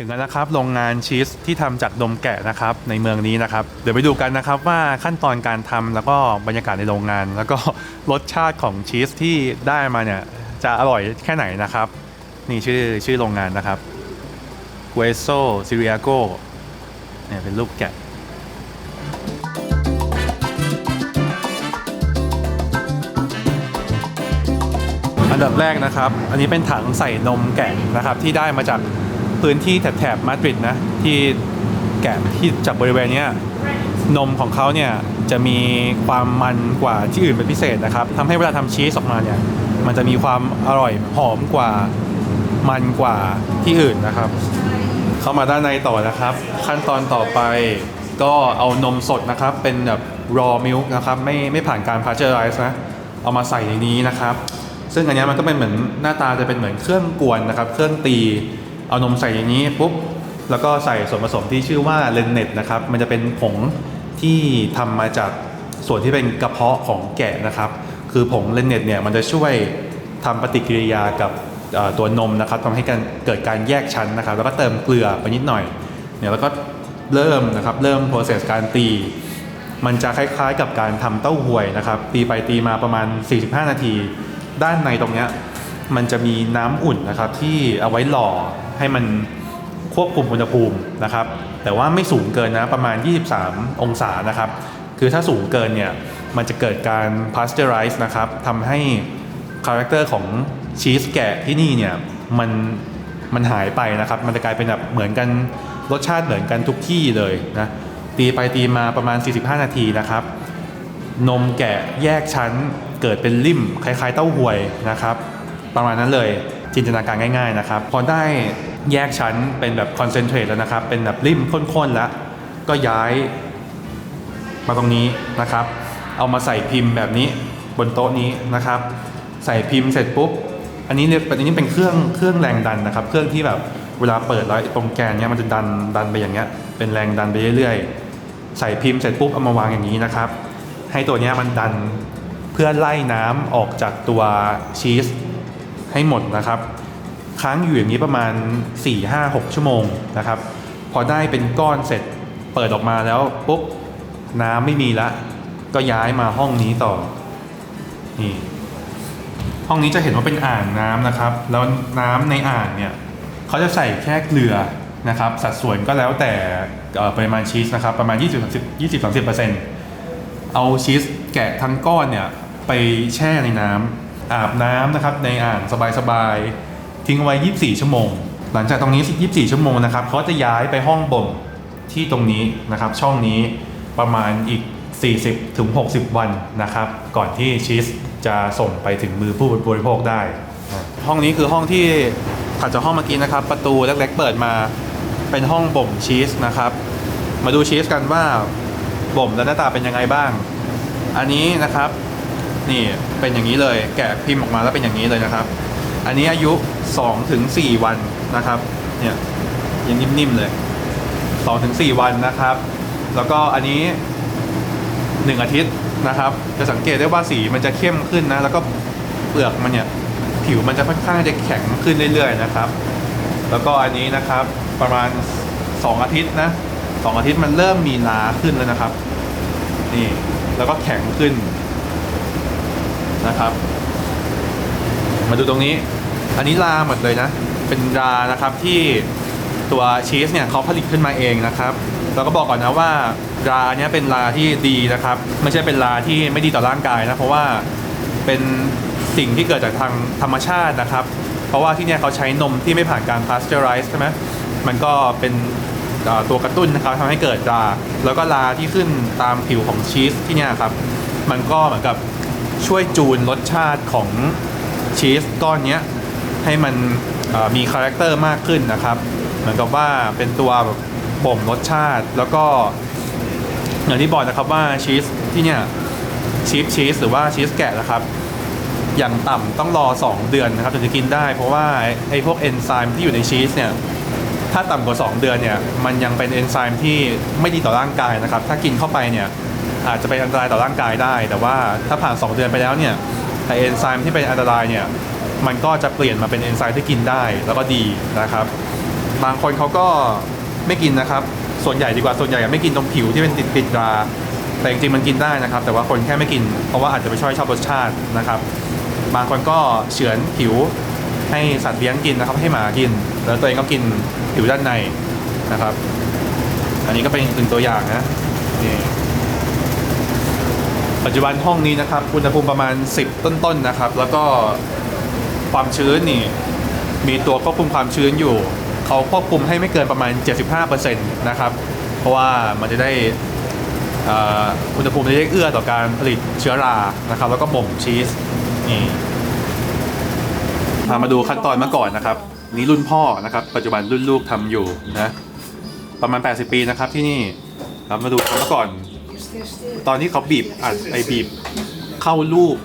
ถึงแล้วนะครับโรงงานชีสที่ทำจากนมแกะนะครับในเมืองนี้นะครับ เดี๋ยวไปดูกันนะครับว่าขั้นตอนการทำแล้วก็บรรยากาศในโรงงาน แล้วก็รสชาติของชีสที่ได้มาเนี่ยจะอร่อยแค่ไหนนะครับ นี่ชื่อชื่อโรงงานนะครับ g u e s o s i r i a g o เนี่ยเป็นรูปแกะอันดับแรกนะครับ อันนี้เป็นถังใส่นมแกะนะครับที่ได้มาจาก พื้นที่แถบๆมาดริดนะที่แกะที่จากบริเวณเนี้ยนมของเขาเนี่ยจะมีความมันกว่าที่อื่นเป็นพิเศษนะครับทำให้เวลาทำชีสออกมาเนี่ยมันจะมีความอร่อยหอมกว่ามันกว่าที่อื่นนะครับ เข้ามาด้านในต่อนะครับ ขั้นตอนต่อไปก็เอานมสดนะครับ เป็นแบบ raw milk นะครับไม่ไม่ผ่านการ pasteurize นะ เอามาใส่ในนี้นะครับ ซึ่งอันนี้มันก็เป็นเหมือนหน้าตาจะเป็นเหมือนเครื่องกวนนะครับ เครื่องตี เอานมใส่ในนี้ปุ๊บแล้วก็ใส่ส่วนผสมที่ชื่อว่าเลนเน็ตนะครับมันจะเป็นผงที่ทำมาจากส่วนที่เป็นกระเพาะของแกะนะครับ คือผงเลนเน็ตเนี่ยมันจะช่วยทำปฏิกิริยากับตัวนมนะครับทำให้การเกิดการแยกชั้นนะครับ แล้วก็เติมเกลือไปนิดหน่อยเนี่ยแล้วก็เริ่มนะครับเริ่ม process การตี มันจะคล้ายๆกับการทำเต้าหวยนะครับ ตีไปตีมาประมาณ 45 นาที ด้านในตรงเนี้ยมันจะมีน้ำอุ่นนะครับที่เอาไว้หล่อ ให้มันควบคุมอุณหภูมินะครับ แต่ว่าไม่สูงเกินนะประมาณ 23 องศานะครับ คือถ้าสูงเกินเนี่ยมันจะเกิดการ pasteurize นะครับทำให้คาแรคเตอร์ของชีสแกะที่นี่เนี่ยมันมันหายไปนะครับ มันจะกลายเป็นแบบเหมือนกันรสชาติเหมือนกันทุกที่เลยนะตีไปตีมาประมาณ 45 นาทีนะครับ นมแกะแยกชั้นเกิดเป็นริ่มคล้ายๆเต้าหวยนะครับ ประมาณนั้นเลยจินตนาการง่าย ๆนะครับ พอได้ แยกชั้นเป็นแบบคอนเซนเทรตแล้วนะครับ เป็นแบบริ่มข้นๆแล้ว ก็ย้ายมาตรงนี้นะครับ เอามาใส่พิมพ์แบบนี้บนโต๊ะนี้นะครับ ใส่พิมพ์เสร็จปุ๊บ อันนี้เนี่ยอันนี้เป็นเครื่องเครื่องแรงดันนะครับ เครื่องที่แบบเวลาเปิดแล้วไอ้ตรงแกนเนี้ยมันจะดันดันไปอย่างเงี้ย เป็นแรงดันไปเรื่อยๆ ใส่พิมพ์เสร็จปุ๊บเอามาวางอย่างนี้นะครับ ให้ตัวเนี้ยมันดันเพื่อไล่น้ำออกจากตัวชีสให้หมดนะครับ ค้างอยู่อย่างนี้ประมาณ 4 5 6 ชั่วโมงนะครับ พอได้เป็นก้อนเสร็จเปิดออกมาแล้วปุ๊บน้ำไม่มีละ ก็ย้ายมาห้องนี้ต่อนี่ห้องนี้จะเห็นว่าเป็นอ่างน้ำนะครับ แล้วน้ำในอ่างเนี่ยเขาจะใส่แค่เกลือนะครับ สัดส่วนก็แล้วแต่ปริมาณชีสนะครับ ประมาณ 20 20 30เอาชีสแกะทั้งก้อนเนี่ยไปแช่ในน้ำอาบน้ำนะครับในอ่างสบายๆ ทิ้งไว้ 24 ชั่วโมง หลังจากตรงนี้ 24 ชั่วโมงนะครับเขาจะย้ายไปห้องบ่มที่ตรงนี้นะครับช่องนี้ประมาณอีก 40ถึง60 วันนะครับ ก่อนที่ชีสจะส่งไปถึงมือผู้บริโภคได้ ห้องนี้คือห้องที่ถัดจากห้องเมื่อกี้นะครับ ประตูเล็กๆเปิดมาเป็นห้องบ่มชีสนะครับ มาดูชีสกันว่าบ่มแล้วหน้าตาเป็นยังไงบ้าง อันนี้นะครับ นี่เป็นอย่างนี้เลย แกะพิมพ์ออกมาแล้วเป็นอย่างนี้เลยนะครับ อันนี้อายุ2ถึง4วันนะครับ เนี่ยยังนิ่มๆเลย2ถึง4วันนะครับ แล้วก็อันนี้ 1 อาทิตย์นะครับ จะสังเกตได้ว่าสีมันจะเข้มขึ้นนะ แล้วก็เปลือกมันเนี่ย ผิวมันจะค่อนข้างจะแข็งขึ้นเรื่อยๆนะครับ แล้วก็อันนี้นะครับประมาณ 2 อาทิตย์นะสองอาทิตย์มันเริ่มมีลาขึ้นแล้วนะครับ นี่ แล้วก็แข็งขึ้นนะครับ มาดูตรงนี้ อันนี้ลาหมดเลยนะ เป็นลานะครับที่ตัวชีสเนี่ยเขาผลิตขึ้นมาเองนะครับแล้วก็บอกก่อนนะว่าลาเนี้ยเป็นลาที่ดีนะครับ ไม่ใช่เป็นลาที่ไม่ดีต่อร่างกายนะเพราะว่าเป็นสิ่งที่เกิดจากทางธรรมชาตินะครับ เพราะว่าที่เนี่ยเขาใช้นมที่ไม่ผ่านการ pasteurize ใช่ไหมมันก็เป็นตัวกระตุ้นนะครับทำให้เกิดลา แล้วก็ลาที่ขึ้นตามผิวของชีสที่เนี่ยครับ มันก็เหมือนกับช่วยจูนรสชาติของ ชีสก้อนนี้ให้มันมีคาแรคเตอร์มากขึ้นนะครับ เหมือนกับว่าเป็นตัวแบบบ่มรสชาติ แล้วก็อย่างที่บอกนะครับว่าชีสที่เนี่ยชีสชีสหรือว่าชีสแกะนะครับอย่างต่ำต้องรอ 2 เดือนนะครับถึงจะกินได้เพราะว่าไอ้ไอ้พวกเอนไซม์ที่อยู่ในชีสเนี่ยถ้าต่ำกว่า 2 เดือนเนี่ยมันยังเป็นเอนไซม์ที่ไม่ดีต่อร่างกายนะครับ ถ้ากินเข้าไปเนี่ยอาจจะเป็นอันตรายต่อร่างกายได้ แต่ว่าถ้าผ่าน 2 เดือนไปแล้วเนี่ย ไอเอนไซม์ที่เป็นอันตรายเนี่ยมันก็จะเปลี่ยนมาเป็นเอนไซม์ที่กินได้แล้วก็ดีนะครับ บางคนเขาก็ไม่กินนะครับ ส่วนใหญ่ดีกว่าส่วนใหญ่ไม่กินตรงผิวที่เป็นติดติดราแต่จริงๆมันกินได้นะครับ แต่ว่าคนแค่ไม่กินเพราะว่าอาจจะไม่ชอบชอบรสชาตินะครับ บางคนก็เฉือนผิวให้สัตว์เลี้ยงกินนะครับ ให้หมากิน แล้วตัวเองก็กินผิวด้านในนะครับ อันนี้ก็เป็นหนึ่งตัวอย่างนะนี่ ปัจจุบันห้องนี้นะครับอุณหภูมิประมาณ 10 ต้นๆนะครับ แล้วก็ความชื้นนี่มีตัวควบคุมความชื้นอยู่ เขาควบคุมให้ไม่เกินประมาณ 75%นะครับ เพราะว่ามันจะได้อุณหภูมิจะได้เอื้อต่อการผลิตเชื้อรานะครับ แล้วก็บ่มชีสนี่พามาดูขั้นตอนเมื่อก่อนนะครับ นี่รุ่นพ่อนะครับ ปัจจุบันรุ่นลูกทำอยู่นะประมาณ 80 ปีนะครับที่นี่ครับมาดูเมื่อก่อน ตอนที่เขาบีบอัดไอบีบเข้ารูป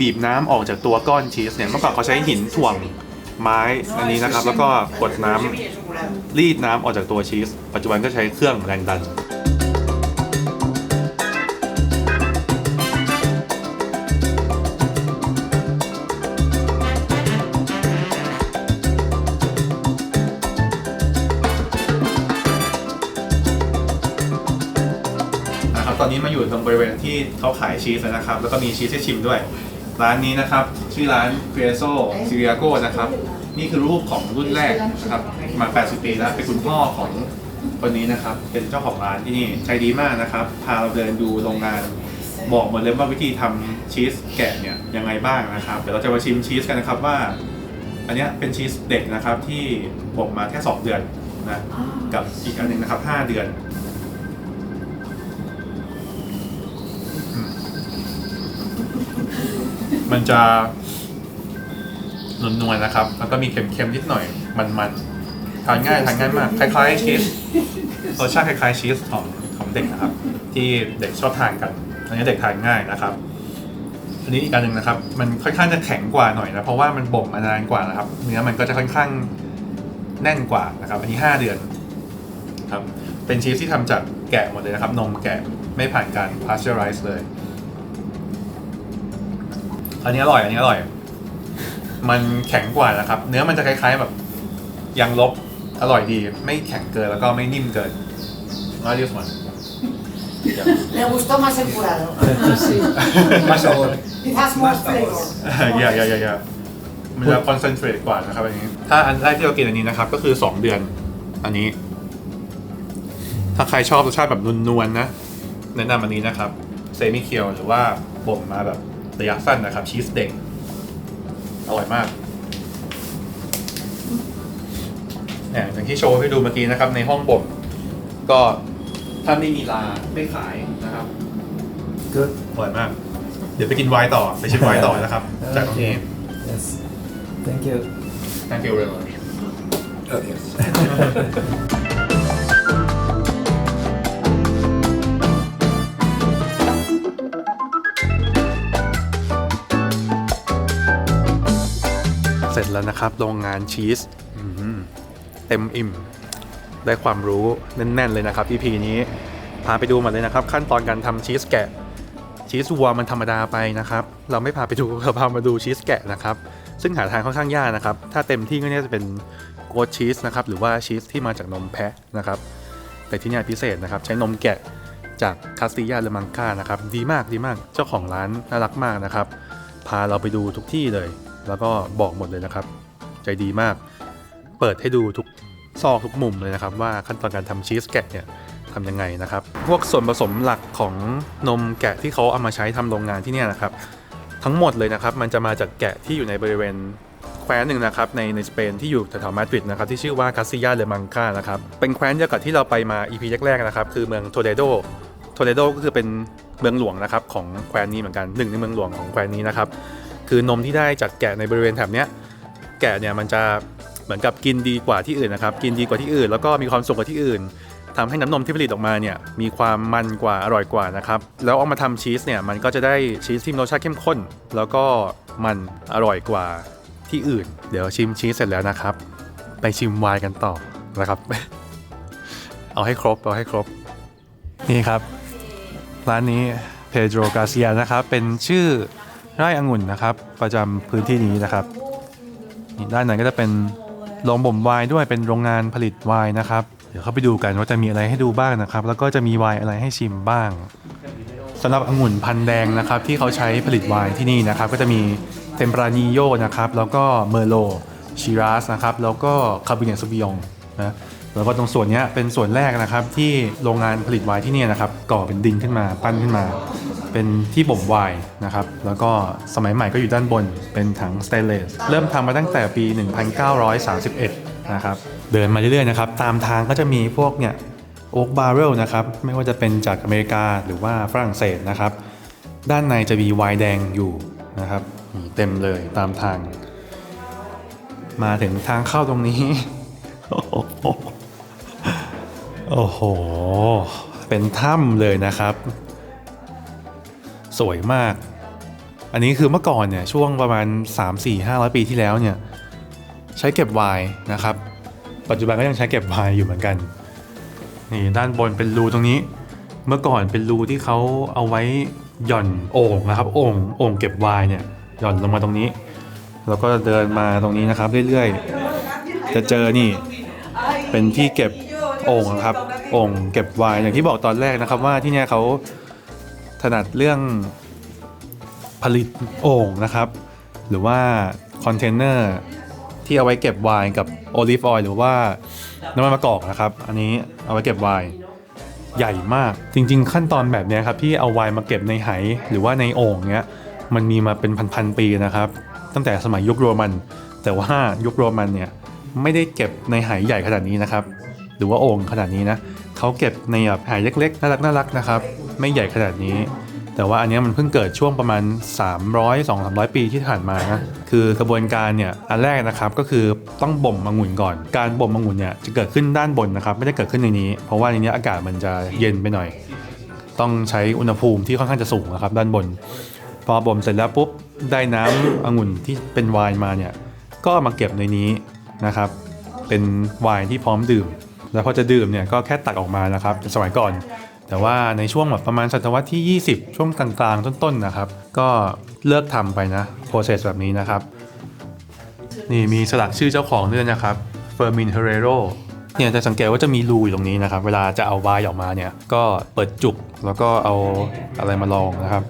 บีบน้ำออกจากตัวก้อนชีสเนี่ยเมื่อก่อนเขาใช้หินถ่วงไม้อันนี้นะครับ แล้วก็กดน้ำรีดน้ำออกจากตัวชีส ปัจจุบันก็ใช้เครื่องแรงดัน อยู่ตรงบริเวณที่เขาขายชีสนะครับ แล้วก็มีชีสให้ชิมด้วย ร้านนี้นะครับ ชื่อร้าน f i e s o s i r i a g o นะครับ นี่คือรูปของรุ่นแรกนะครับ มา 80 ปีแล้ว เป็นคุณพ่อของคนนี้นะครับ เป็นเจ้าของร้านที่นี่ใจดีมากนะครับ พาเราเดินดูโรงงาน บอกหมดเลยว่าวิธีทำชีสแกะเนี่ยยังไงบ้างนะครับ เดี๋ยวเราจะมาชิมชีสกันนะครับว่า อันนี้เป็นชีสเด็กนะครับที่บ่มมาแค่ 2 เดือนนะ กับอีกอันหนึงนะครับ 5 เดือน มันจะนวลๆนะครับ แล้วก็มีเค็มๆนิดหน่อย มันๆ ทานง่ายทานง่ายมาก คล้ายๆชีส รสชาติคล้ายๆชีสของของเด็กนะครับ ที่เด็กชอบทานกัน อันนี้เด็กทานง่ายนะครับ อันนี้อีกอันหนึ่งนะครับ มันค่อนข้างจะแข็งกว่าหน่อยนะ เพราะว่ามันบ่มมานานกว่านะครับ เนื้อมันก็จะค่อนข้างแน่นกว่านะครับ อันนี้ 5 เดือนครับ เป็นชีสที่ทำจากแกะหมดเลยนะครับ นมแกะไม่ผ่านการ pasteurize เลย อันนี้อร่อย อันนี้อร่อย มันแข็งกว่านะครับ เนื้อมันจะคล้าย ๆแบบยางลบ อร่อยดี ไม่แข็งเกินแล้วก็ไม่นิ่มเกินน่าเรียกมัน Le gustó más el curado. Más sabor. It has more Más sabor. flavor. อย่าอย่าอย่าอย่ามันจะคอนเซนเทรตกว่านะครับอันนี้ ถ้าอันแรกที่เรากินอันนี้นะครับ ก็คือ 2 เดือน อันนี้ ถ้าใครชอบรสชาติแบบนวลๆนะ แนะนำอันนี้นะครับ เซมิเคียวหรือว่าบ่มมาแบบ ระยะสั้นนะครับ ชีสเด็ก อร่อยมากเนี่ยอย่างที่โชว์ให้ดูเมื่อกี้นะครับ ในห้องบ่มก็ถ้าไม่มีลาไม่ขายนะครับ Good. อร่อยมาก เดี๋ยวไปกินไวน์ต่อ ไปชิมไวน์ต่อนะครับ จากน้องเอม Yes. Thank you. Thank you very much เสร็จแล้วนะครับ โรงงานชีสเต็มอิ่ม ได้ความรู้แน่น ๆ เลยนะครับ EP นี้พาไปดูหมดเลยนะครับ ขั้นตอนการทำชีสแกะชีสวัวมันธรรมดาไปนะครับ เราไม่พาไปดูเราพามาดูชีสแกะนะครับ ซึ่งหาทานค่อนข้างยากนะครับ ถ้าเต็มที่ก็เนี่ยจะเป็นโกดชีสนะครับ หรือว่าชีสที่มาจากนมแพะนะครับ แต่ที่นี่พิเศษนะครับ ใช้นมแกะจากคาสติยาเลมังกานะครับ ดีมากดีมาก เจ้าของร้านน่ารักมากนะครับ พาเราไปดูทุกที่เลย แล้วก็บอกหมดเลยนะครับ ใจดีมาก เปิดให้ดูทุกซอกทุกมุมเลยนะครับว่าขั้นตอนการทำชีสแกะเนี่ยทำยังไงนะครับ พวกส่วนผสมหลักของนมแกะที่เขาเอามาใช้ทำโรงงานที่นี่นะครับ ทั้งหมดเลยนะครับ มันจะมาจากแกะที่อยู่ในบริเวณแคว้นหนึ่งนะครับในในสเปนที่อยู่แถวมาดริดนะครับที่ชื่อว่าคาซิยาเลมังกานะครับเป็นแคว้นเดียวกับที่เราไปมา EP แรกๆนะครับคือเมืองโทเลโดโทเลโดก็คือเป็นเมืองหลวงนะครับของแคว้นนี้เหมือนกันหนึ่งในเมืองหลวงของแคว้นนี้นะครับ คือนมที่ได้จากแกะในบริเวณแถบเนี้ยแกะเนี่ยมันจะเหมือนกับกินดีกว่าที่อื่นนะครับกินดีกว่าที่อื่น แล้วก็มีความสุขกว่าที่อื่นทำให้น้ำนมที่ผลิตออกมาเนี่ยมีความมันกว่าอร่อยกว่านะครับแล้วเอามาทำชีสเนี่ยมันก็จะได้ชีสที่มีรสชาติเข้มข้น แล้วก็มันอร่อยกว่าที่อื่น เดี๋ยวชิมชีสเสร็จแล้วนะครับ ไปชิมไวน์กันต่อนะครับ เอาให้ครบเอาให้ครบ นี่ครับ ร้านนี้เพโดรกาเซียนะครับ เป็นชื่อ ไร่องุ่นนะครับ ประจำพื้นที่นี้นะครับด้านนั้นก็จะเป็นโรงบ่มไวน์ด้วยเป็นโรงงานผลิตไวน์นะครับ เดี๋ยวเข้าไปดูกันว่าจะมีอะไรให้ดูบ้างนะครับ แล้วก็จะมีไวน์อะไรให้ชิมบ้างสำหรับองุ่นพันแดงนะครับ ที่เขาใช้ผลิตไวน์ที่นี่นะครับ ก็จะมีเทมปรานิโยนะครับ แล้วก็เมอร์โลชิราสนะครับ แล้วก็คาบิเนตซูบิยองนะแล้วก็ตรงส่วนนี้เป็นส่วนแรกนะครับที่โรงงานผลิตไวน์ที่นี่นะครับก่อเป็นดินขึ้นมาปั้นขึ้นมา เป็นที่บ่มไวน์นะครับ แล้วก็สมัยใหม่ก็อยู่ด้านบนเป็นถังสเตนเลส เริ่มทำมาตั้งแต่ปี 1931 นะครับ เดินมาเรื่อยๆนะครับ ตามทางก็จะมีพวกเนี่ยโอ๊กบาร์เรลนะครับ ไม่ว่าจะเป็นจากอเมริกาหรือว่าฝรั่งเศสนะครับ ด้านในจะมีไวน์แดงอยู่นะครับเต็มเลยตามทาง มาถึงทางเข้าตรงนี้ โอ้โห เป็นถ้ำเลยนะครับ สวยมาก อันนี้คือเมื่อก่อนเนี่ยช่วงประมาณ 3 4 500 ปีที่แล้วเนี่ยใช้เก็บไวน์นะครับ ปัจจุบันก็ยังใช้เก็บไวน์อยู่เหมือนกันนี่ด้านบนเป็นรูตรงนี้ เมื่อก่อนเป็นรูที่เขาเอาไว้หย่อนโอ่งนะครับโอ่งโอ่งเก็บไวน์เนี่ยหย่อนลงมาตรงนี้ แล้วก็เดินมาตรงนี้นะครับเรื่อยๆ จะเจอนี่เป็นที่เก็บโอ่งนะครับโอ่งเก็บไวน์อย่างที่บอกตอนแรกนะครับว่าที่เนี่ยเขา ถนัดเรื่องผลิตโอ่งนะครับ หรือว่าคอนเทนเนอร์ที่เอาไว้เก็บไวน์กับโอลิฟออยล์หรือว่าน้ำมันมะกอกนะครับ อันนี้เอาไว้เก็บไวน์ใหญ่มากจริง ๆ ขั้นตอนแบบนี้ครับที่เอาไวน์มาเก็บในไหหรือว่าในโอ่งเนี้ยมันมีมาเป็นพันๆปีนะครับ ตั้งแต่สมัยยุคโรมัน แต่ว่ายุคโรมันเนี่ยไม่ได้เก็บในไหใหญ่ขนาดนี้นะครับ หรือว่าโอ่งขนาดนี้นะ เขาเก็บในแบบไหเล็กๆ น่ารักน่ารักนะครับ ไม่ใหญ่ขนาดนี้ แต่ว่าอันนี้มันเพิ่งเกิดช่วงประมาณ 300 200 ปีที่ผ่านมานะคือกระบวนการเนี่ยอันแรกนะครับก็คือต้องบ่มองุ่นก่อน การบ่มองุ่นเนี่ยจะเกิดขึ้นด้านบนนะครับ ไม่ได้เกิดขึ้นในนี้ เพราะว่าในนี้อากาศมันจะเย็นไปหน่อย ต้องใช้อุณหภูมิที่ค่อนข้างจะสูงนะครับด้านบน พอบ่มเสร็จแล้วปุ๊บได้น้ำองุ่นที่เป็นไวน์มาเนี่ยก็เอามาเก็บในนี้นะครับ เป็นไวน์ที่พร้อมดื่ม แล้วพอจะดื่มเนี่ยก็แค่ตักออกมานะครับสมัยก่อน แต่ว่าในช่วงแบบประมาณศตวรรษที่ 20 ช่วงกลางๆ ต้นๆนะครับ ก็เลิกทำไปนะ process แบบนี้นะครับ นี่มีสลักชื่อเจ้าของด้วยนะครับเฟอร์มินเฮเรโรเนี่ยจะสังเกตว่าจะมีรูอยู่ตรงนี้นะครับ เวลาจะเอาวน์ออกมาเนี่ยก็เปิดจุกแล้วก็เอาอะไรมาลองนะครับ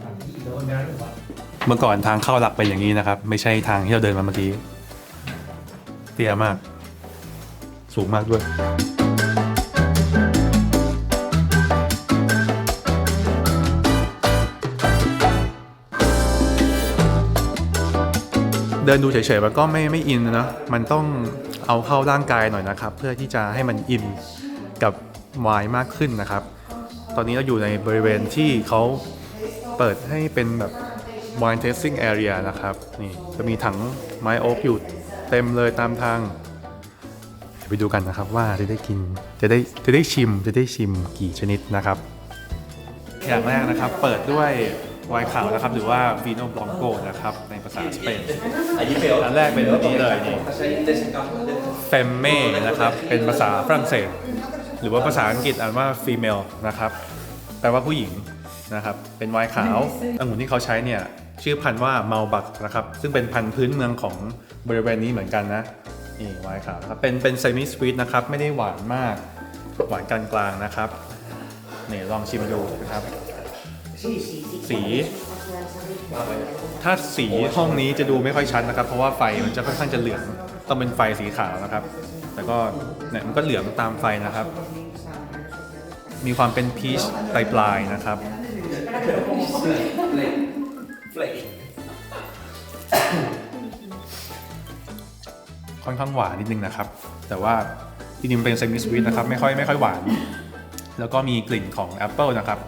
เมื่อก่อนทางเข้าหลักเป็นอย่างนี้นะครับ ไม่ใช่ทางที่เราเดินมาเมื่อกี้เตี้ยมาก สูงมากด้วย เดินดูเฉยๆมันก็ไม่ไม่อินนะมันต้องเอาเข้าร่างกายหน่อยนะครับ เพื่อที่จะให้มันอินกับวน์มากขึ้นนะครับ ตอนนี้เราอยู่ในบริเวณที่เขาเปิดให้เป็นแบบ wine tasting area นะครับนี่จะมีถังไม้โอ๊กอยู่เต็มเลยตามทางเดี๋ยวไปดูกันนะครับว่าจะได้กินจะได้จะได้ชิมจะได้ชิมกี่ชนิดนะครับ อย่างแรกนะครับเปิดด้วย ไวน์ขาวนะครับ หรือว่า Vino Blanco นะครับ ในภาษาสเปน อันแรกเป็นอันนี้เลยนี่เฟมเม่นะครับ เป็นภาษาฝรั่งเศส หรือว่าภาษาอังกฤษอ่านว่า female นะครับ แปลว่าผู้หญิงนะครับ เป็นไวน์ขาวองุ่นที่เขาใช้เนี่ย ชื่อพันธุ์ว่าเมาบักนะครับ ซึ่งเป็นพันธุ์พื้นเมืองของบริเวณนี้เหมือนกันนะ นี่ไวน์ขาวนะครับ เป็นเป็นเซมิสวีทนะครับ ไม่ได้หวานมาก หวานกลางๆนะครับ นี่ลองชิมดูนะครับ สี ถ้าสีห้องนี้จะดูไม่ค่อยชัดนะครับ เพราะว่าไฟมันจะค่อนข้างจะเหลืองต้องเป็นไฟสีขาวนะครับ แต่ก็เนี่ยมันก็เหลืองตามไฟนะครับ มีความเป็นพีชปลายๆนะครับค่อนข้างหวานนิดนึงนะครับ แต่ว่าที่นี่มันเป็นเซมิสวีทนะครับ ไม่ค่อยไม่ค่อยหวาน แล้วก็มีกลิ่นของแอปเปิลนะครับ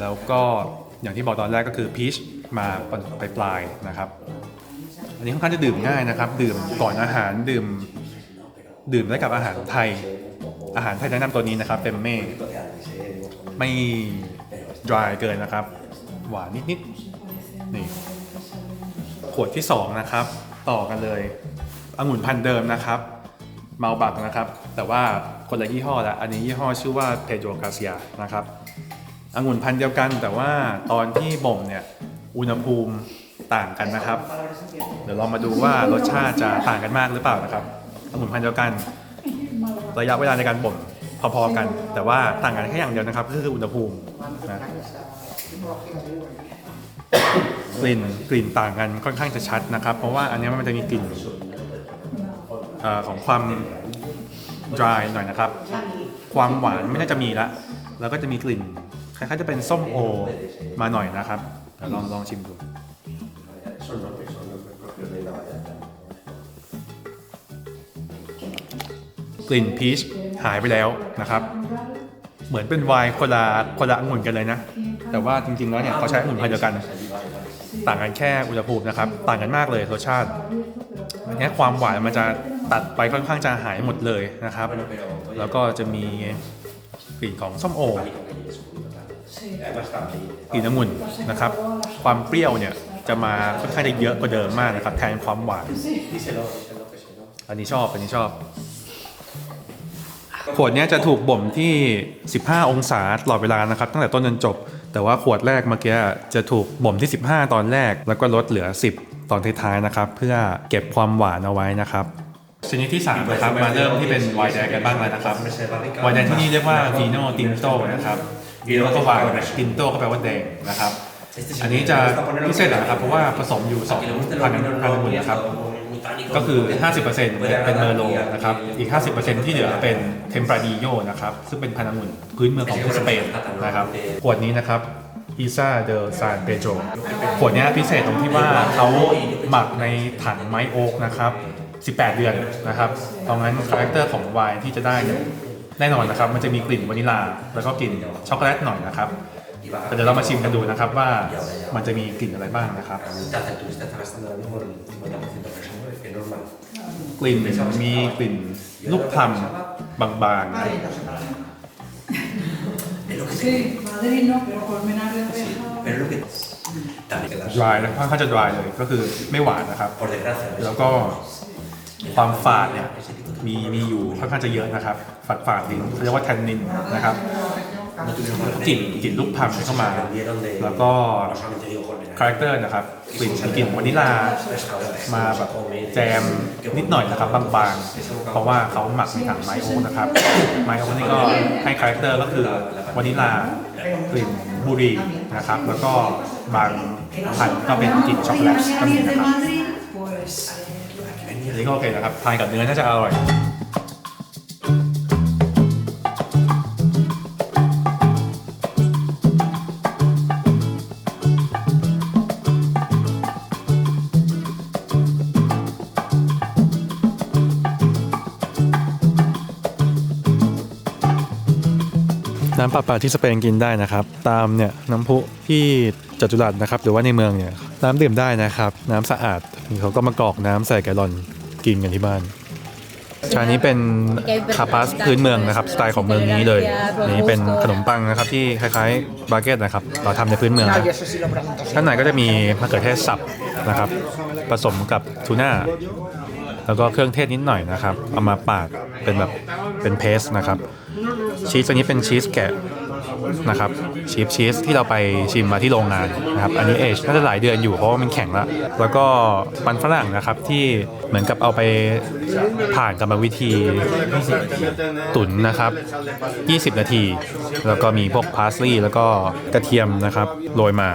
แล้วก็อย่างที่บอกตอนแรกก็คือพีชมาปลายปลายนะครับ อันนี้ค่อนข้างจะดื่มง่ายนะครับ ดื่มก่อนอาหารดื่ม ดื่มได้กับอาหารไทย อาหารไทยแนะนำตัวนี้นะครับเป็นเม่ไม่ dry เกินนะครับ หวานนิดๆนี่ขวดที่ 2 นะครับ ต่อกันเลยองุ่นพันธุ์เดิมนะครับ เมาบักนะครับ แต่ว่าคนละยี่ห้อละอันนี้ยี่ห้อชื่อว่าเพโดรกาเซียนะครับ องุ่นพันธุ์เดียวกัน แต่ว่าตอนที่บ่มเนี่ยอุณหภูมิต่างกันนะครับ เดี๋ยวเรามาดูว่ารสชาติจะต่างกันมากหรือเปล่านะครับองุ่นพันธุ์เดียวกัน ระยะเวลาในการบ่มพอๆกัน แต่ว่าต่างกันแค่อย่างเดียวนะครับ ก็คืออุณหภูมินะกลิ่นกลิ่นต่างกันค่อนข้างจะชัดนะครับ เพราะว่าอันนี้มันจะมีกลิ่นของความ dry หน่อยนะครับ ความหวานไม่น่าจะมีละ แล้วก็จะมีกลิ่น คล้ายๆจะเป็นส้มโอมาหน่อยนะครับเดี๋ยวลองลองชิมดูกลิ่นพีชหายไปแล้วนะครับ เหมือนเป็นไวน์คนละคนละองุ่นกันเลยนะ แต่ว่าจริงๆแล้วเนี่ยเขาใช้องุ่นพันเดียวกัน ต่างกันแค่อุณหภูมินะครับ ต่างกันมากเลยรสชาติอันเนี้ยความหวานมันจะตัดไปค่อนข้างจะหายหมดเลยนะครับ แล้วก็จะมีกลิ่นของส้มโอ กลิ่นองุ่นนะครับ ความเปรี้ยวเนี่ยจะมาค่อนข้างจะเยอะกว่าเดิมมากนะครับ แทนความหวานอันนี้ชอบ อันนี้ชอบ ขวดเนี้ยจะถูกบ่มที่ 15 องศาตลอดเวลานะครับ ตั้งแต่ต้นจนจบ แต่ว่าขวดแรกเมื่อกี้จะถูกบ่มที่ 15 ตอนแรก แล้วก็ลดเหลือ 10 ตอนท้ายๆนะครับ เพื่อเก็บความหวานเอาไว้นะครับชนิดที่3นะครับมาเริ่มที่เป็นไวน์แดงกันบ้างแล้วนะครับไวน์แดงที่นี่เรียกว่าวีโนตินโตนะครับ วีโนก็ไวน์ตินโตก็แปลว่าแดงนะครับ อันนี้จะพิเศษหน่อยนะครับ เพราะว่าผสมอยู่2พันพันองุ่นนะครับ ก็คือ 50%เป็นเมอร์โลนะครับ อีก 50%ที่เหลือเป็นเทมปราดิโยนะครับ ซึ่งเป็นพันธุ์องุ่นพื้นเมืองของสเปนนะครับขวดนี้นะครับอีซาเดลซานเปโ o ขวดเนี้ยพิเศษตรงที่ว่าเขาหมักในถังไม้โอ๊กนะครับ 18 เดือนนะครับ เพราะงั้นคาแรคเตอร์ของไวน์ที่จะได้เนี่ย แน่นอนนะครับ มันจะมีกลิ่นวานิลา แล้วก็กลิ่นช็อกโกแลตหน่อยนะครับแต่เดี๋ยวเรามาชิมกันดูนะครับว่ามันจะมีกลิ่นอะไรบ้างนะครับ กลิ่นมีกลิ่นลูกพลัมบางๆนะ Sí, Madrid no, pero Colmenar de Reja. Pero lo que también que las ดรายนะค่อนข้างจะดรายเลย ก็คือไม่หวานนะครับ por desgracia แล้วก็ความฝาดเนี่ย มีมีอยู่ค่อนข้างจะเยอะนะครับฝาดฝาดลิ้นเขาเรียกว่าแทนนินนะครับกลิ่นกลิ่นลูกพลัมเข้ามา แล้วก็คาแรคเตอร์นะครับกลิ่นกลิ่นวานิลามาแบบแจมนิดหน่อยนะครับบางๆ เพราะว่าเขาหมักในถังไมโอนะครับไมโอนี่ก็ให้คาแรคเตอร์ก็คือวานิลากลิ่นบุรีนะครับ แล้วก็บางพันก็เป็นกลิ่นช็อกโกแลตก็มีนะครับ นี้ก็โอเคนะครับ ทานกับเนื้อน่าจะอร่อย น้ำประปาที่สเปนกินได้นะครับ ตามเนี่ยน้ำพุที่จัตุรัสนะครับ หรือว่าในเมืองเนี่ยน้ำดื่มได้นะครับ น้ำสะอาดเขาก็มากรอกน้ำใส่แกลลอน กินกันที่บ้าน ชานี้เป็นคาปาสพื้นเมืองนะครับสไตล์ของเมืองนี้เลยอันนี้เป็นขนมปังนะครับที่คล้ายๆบาเกตนะครับเราทำในพื้นเมืองนะข้างในก็จะมีมะเขือเทศสับนะครับ ผสมกับทูน่าแล้วก็เครื่องเทศนิดหน่อยนะครับ เอามาปาดเป็นแบบเป็นเพสนะครับ ชีสตัวนี้เป็นชีสแกะ นะครับชีฟชีสที่เราไปชิมมาที่โรงงานนะครับอันนี้เอชน่าจะหลายเดือนอยู่เพราะว่ามันแข็งละแล้วก็มันฝรั่งนะครับที่เหมือนกับเอาไปผ่านกรรมวิธีตุ๋นนะครับ 20 นาที แล้วก็มีพวกพาสลีย์แล้วก็กระเทียมนะครับโรยมา